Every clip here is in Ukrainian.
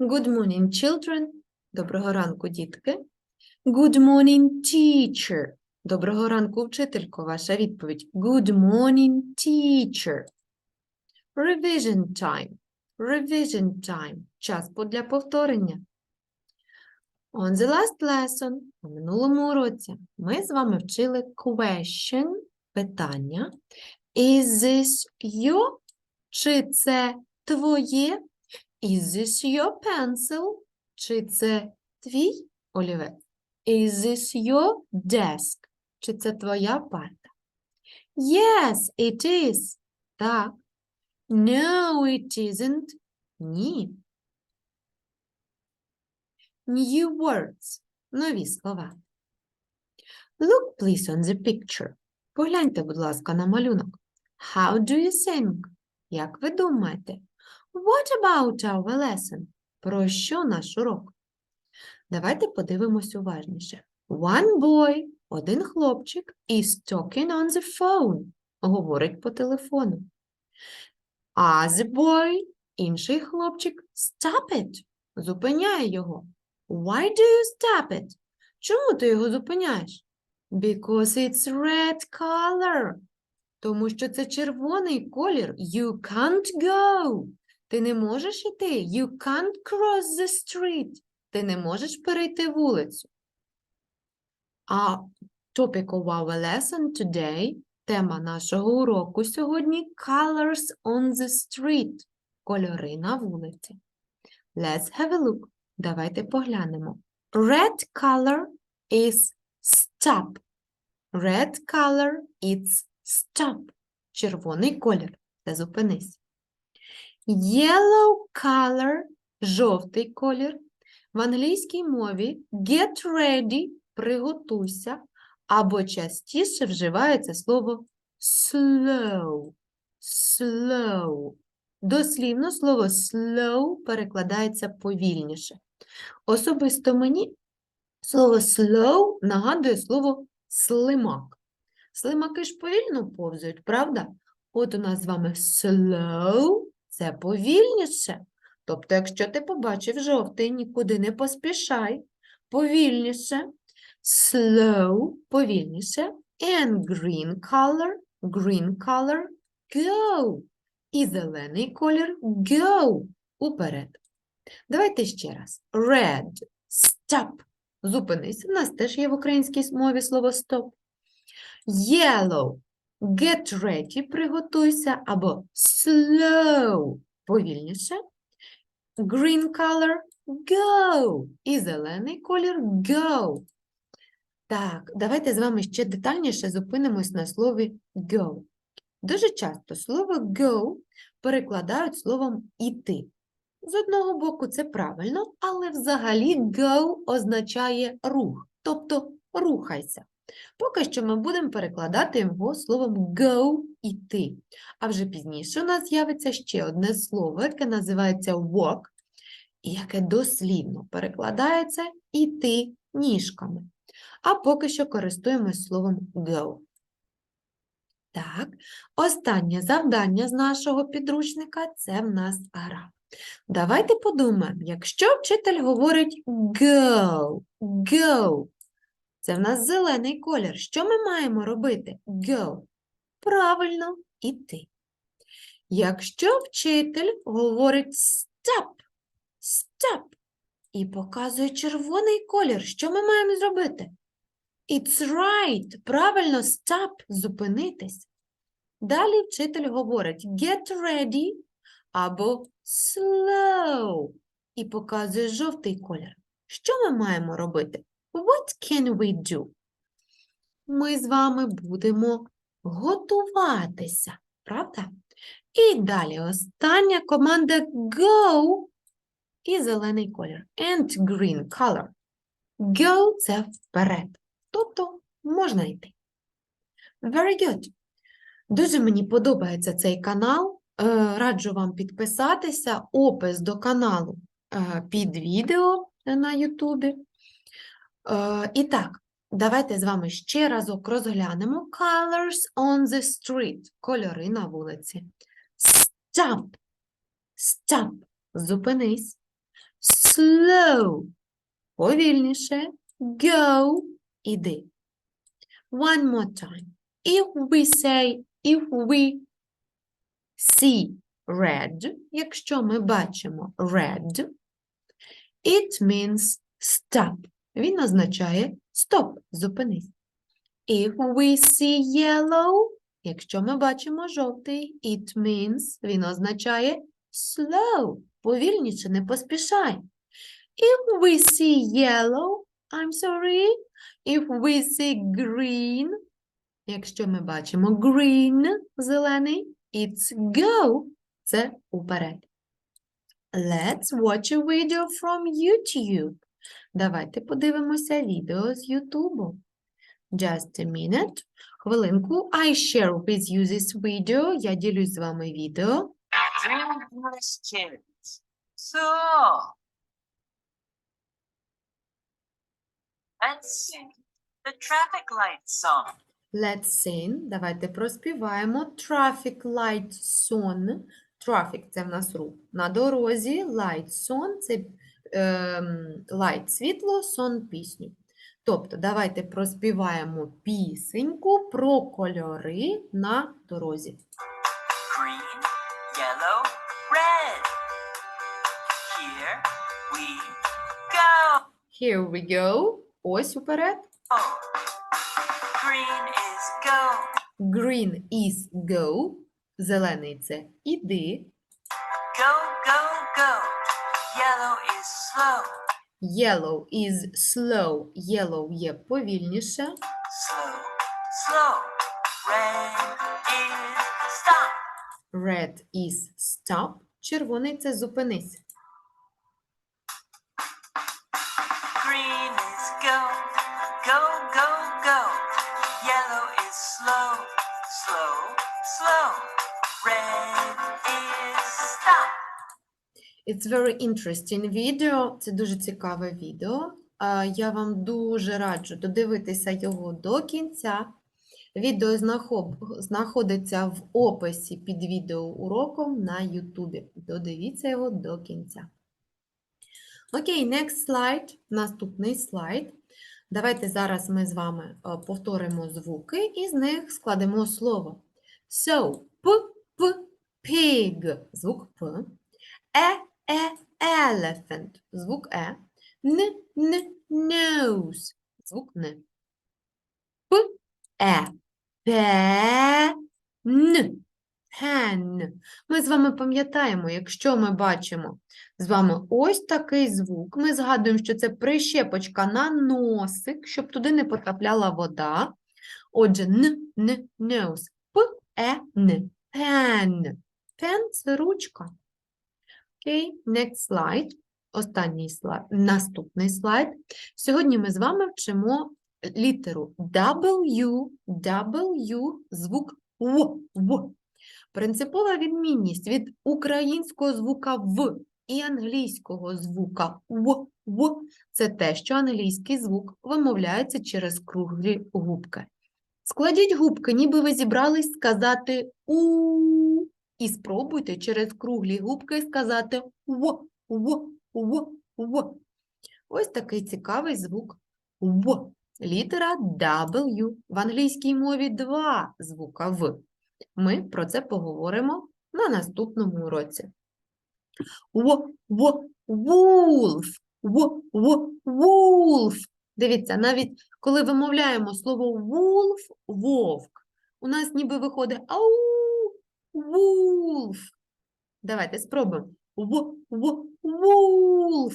Good morning, children. Доброго ранку, дітки. Good morning, teacher. Доброго ранку, вчителько. Ваша відповідь. Good morning, teacher. Revision time. Revision time. Час для повторення. On the last lesson, у минулому уроці, ми з вами вчили question, питання. Is this your? Чи це твоє? Is this your pencil? Чи це твій олівець? Is this your desk? Чи це твоя парта? Yes, it is. Так. No, it isn't. Ні. New words. Нові слова. Look, please, on the picture. Погляньте, будь ласка, на малюнок. How do you think? Як ви думаєте? What about our lesson? Про що наш урок? Давайте подивимось уважніше. One boy, один хлопчик, is talking on the phone. Говорить по телефону. Other boy, інший хлопчик, stop it. Зупиняє його. Why do you stop it? Чому ти його зупиняєш? Because it's red color. Тому що це червоний колір. You can't go. Ти не можеш іти. You can't cross the street. Ти не можеш перейти вулицю. А topic of our lesson today, тема нашого уроку сьогодні Colors on the street. Кольори на вулиці. Let's have a look. Давайте поглянемо. Red color is stop. Red color is stop. Червоний колір. Це зупинись. Yellow color – жовтий колір. В англійській мові get ready – приготуйся, або частіше вживається слово slow. Slow. Дослівно слово slow перекладається повільніше. Особисто мені слово slow нагадує слово слимак. Слимаки ж повільно повзають, правда? От у нас з вами slow – це повільніше. Тобто, якщо ти побачив жовтий, нікуди не поспішай, повільніше, slow – повільніше, and green color – green color – go. І зелений колір – go – уперед. Давайте ще раз. Red – stop – зупинись. У нас теж є в українській мові слово stop. Yellow – get ready – приготуйся, або slow – повільніше. Green color – go. І зелений колір – go. Так, давайте з вами ще детальніше зупинимось на слові go. Дуже часто слово go перекладають словом іти. З одного боку, це правильно, але взагалі go означає рух, тобто рухайся. Поки що ми будемо перекладати його словом go іти. А вже пізніше у нас з'явиться ще одне слово, яке називається walk, і яке дослівно перекладається іти ніжками. А поки що користуємось словом go. Так, останнє завдання з нашого підручника це в нас гра. Давайте подумаємо, якщо вчитель говорить go, go, це в нас зелений колір. Що ми маємо робити? Go. Правильно, іти. Якщо вчитель говорить stop, stop і показує червоний колір, що ми маємо зробити? It's right. Правильно, stop, зупинитись. Далі вчитель говорить get ready або slow і показує жовтий колір. Що ми маємо робити? What can we do? Ми з вами будемо готуватися, правда? І далі остання команда go і зелений колір. And green color. Go – це вперед. Тобто можна йти. Very good. Дуже мені подобається цей канал. Е, Раджу вам підписатися. Опис до каналу е, під відео на Ютубі. Е, І так, давайте з вами ще разок розглянемо Colors on the street. Кольори на вулиці. Stop. Stop. Зупинись. slow. Повільніше. Go. Іди. One more time. If we say, if we see red, якщо ми бачимо red, it means stop. Він означає stop, зупинись. If we see yellow, якщо ми бачимо жовтий, it means, він означає slow, повільніше, не поспішай. If we see yellow, I'm sorry, if we see green, якщо ми бачимо green, зелений, it's go, це уперед. Let's watch a video from YouTube. Давайте подивимося відео з YouTube. Just a minute. Хвилинку. I share with you this video. Я ділюсь з вами відео. So, let's sing the traffic light song. Let's sing. Давайте проспіваємо. Traffic light song. Traffic – це в нас рух. На дорозі. Light song – це ем, light – світло, сон – пісню. Тобто, давайте проспіваємо пісеньку про кольори на дорозі. Green, yellow, red. Here we go. Here we go. Ось уперед. Green is go. Green is go. Зелений – це іди. Go, go, go. Yellow is slow. Yellow is slow. Yellow є повільніше. Slow, slow. Red is stop. Red is stop. Червоний – це зупинись. Green is go, go, go, go. Yellow is slow, slow, slow. Red is stop. It's very interesting video. Це дуже цікаве відео. Я вам дуже раджу додивитися його до кінця. Відео знаходиться в описі під відеоуроком на YouTube. Додивіться його до кінця. Окей, next slide. Наступний слайд. Давайте зараз ми з вами е, повторимо звуки і з них складемо слово. So, п, п, pig, звук П. Е, е, elephant, звук Е. Н, н, nose, звук Н. П, Е, пе, н, pen. Ми з вами пам'ятаємо, якщо ми бачимо з вами ось такий звук, ми згадуємо, що це прищепочка на носик, щоб туди не потрапляла вода. Отже, н, н, nose, п, е, н, pen. Pen – це ручка. Окей, next slide. Останній слайд, наступний слайд. Сьогодні ми з вами вчимо літеру W, W, звук В, В. Принципова відмінність від українського звука В і англійського звука В, В – це те, що англійський звук вимовляється через круглі губки. Складіть губки, ніби ви зібрались сказати У. І спробуйте через круглі губки сказати В, В, В, В. Ось такий цікавий звук В. Літера W. В англійській мові два звука В. Ми про це поговоримо на наступному уроці. В, В, wolf, В, В, wolf. Дивіться, навіть коли вимовляємо слово wolf, вовк, у нас ніби виходить ау, wolf. Давайте спробуємо. В, wolf.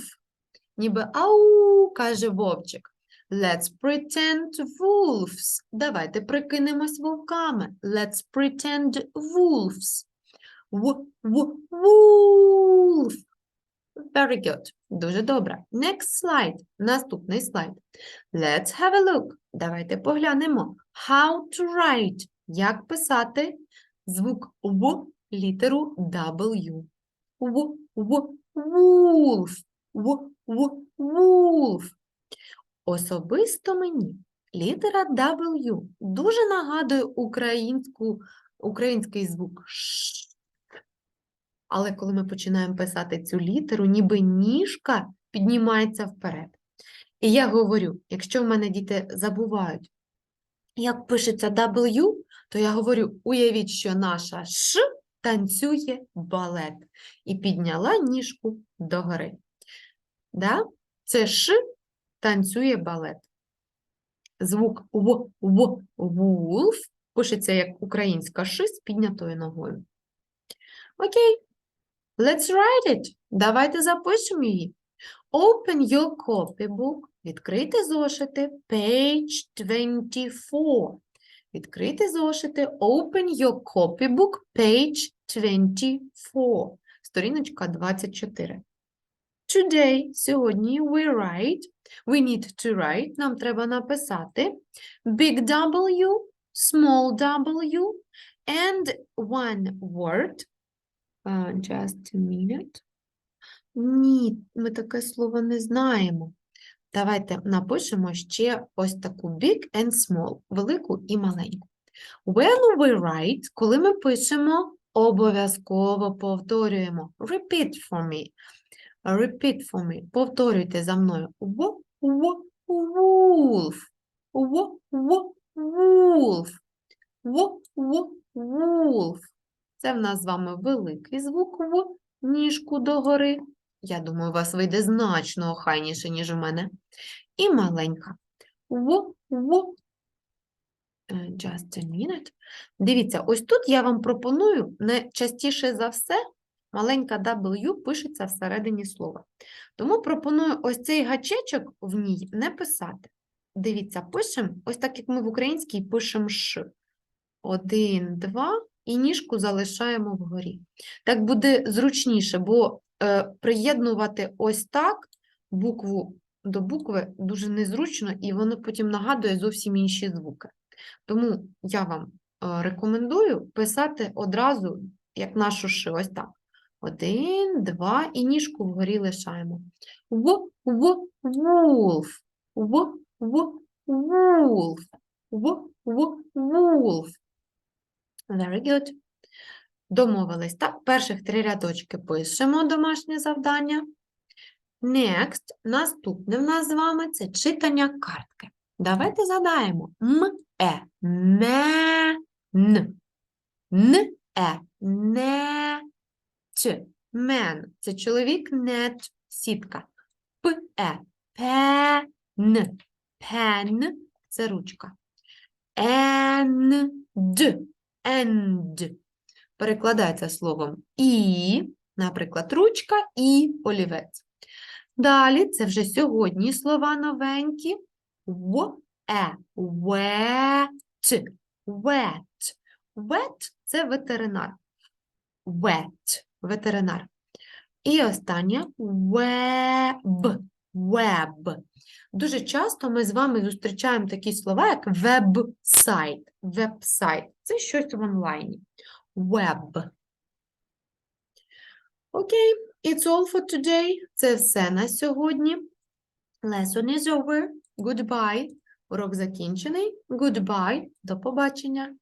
Ніби ау, каже вовчик. Let's pretend wolves. Давайте прикинемось вовками. Let's pretend wolves. В, в, wolf. Very good. Дуже добре. Next slide. Наступний слайд. Let's have a look. Давайте поглянемо. How to write. Як писати звук В літеру W. В, в, wolf. В, в, wolf. Особисто мені літера W дуже нагадує українську, український звук Ш. Але коли ми починаємо писати цю літеру, ніби ніжка піднімається вперед. І я говорю, якщо в мене діти забувають, як пишеться W, то я говорю, уявіть, що наша Ш танцює балет і підняла ніжку догори. Да? Це Ш танцює балет. Звук В, В, вулф пишеться як українська Ш з піднятою ногою. Окей, let's write it. Давайте запишемо її. Open your copybook. Відкрийте зошити. Page 24. Відкрийте зошити. Open your copybook. Page 24. Сторіночка 24. Today, сьогодні, we write. We need to write. Нам треба написати big W, small w, and one word. Uh, just a minute. Ні, ми таке слово не знаємо. Давайте напишемо ще ось таку big and small, велику і маленьку. When we write, коли ми пишемо, обов'язково повторюємо. Repeat for me. Repeat for me. Повторюйте за мною. В, в, wolf. В, в, wolf. В, в, wolf. Це в нас з вами великий звук В, ніжку догори. Я думаю, у вас вийде значно охайніше, ніж у мене. І маленька. В, в. Е, Just a minute. Дивіться, ось тут я вам пропоную не частіше за все маленька W пишеться всередині слова. Тому пропоную ось цей гачечок в ній не писати. Дивіться, пишемо, ось так як ми в українській пишемо Ш. Один, два, і ніжку залишаємо вгорі. Так буде зручніше, бо приєднувати ось так букву до букви дуже незручно, і воно потім нагадує зовсім інші звуки. Тому я вам е, рекомендую писати одразу, як нашу ши, ось так. Один, два, і ніжку вгорі лишаємо. В, в, wolf. В, в, wolf. В, в, wolf. Very good. Домовились, так? Перших три рядочки пишемо домашнє завдання. Next, наступне в нас з вами це читання картки. Давайте задаємо е, ме, н. Н, е, не, ч. Мен – це чоловік, нет, сітка. П, е, пен. Пен – це ручка. Ен, д, енд. Перекладається словом і, наприклад, ручка і олівець. Далі це вже сьогодні слова новенькі. В, е, вет, вет. Вет – це ветеринар. Вет – ветеринар. І останнє web, web. Дуже часто ми з вами зустрічаємо такі слова, як веб-сайт. Веб-сайт – це щось в онлайні. Web. Окей, it's all for today. Це все на сьогодні. Lesson is over. Goodbye. Урок закінчений. Goodbye. До побачення.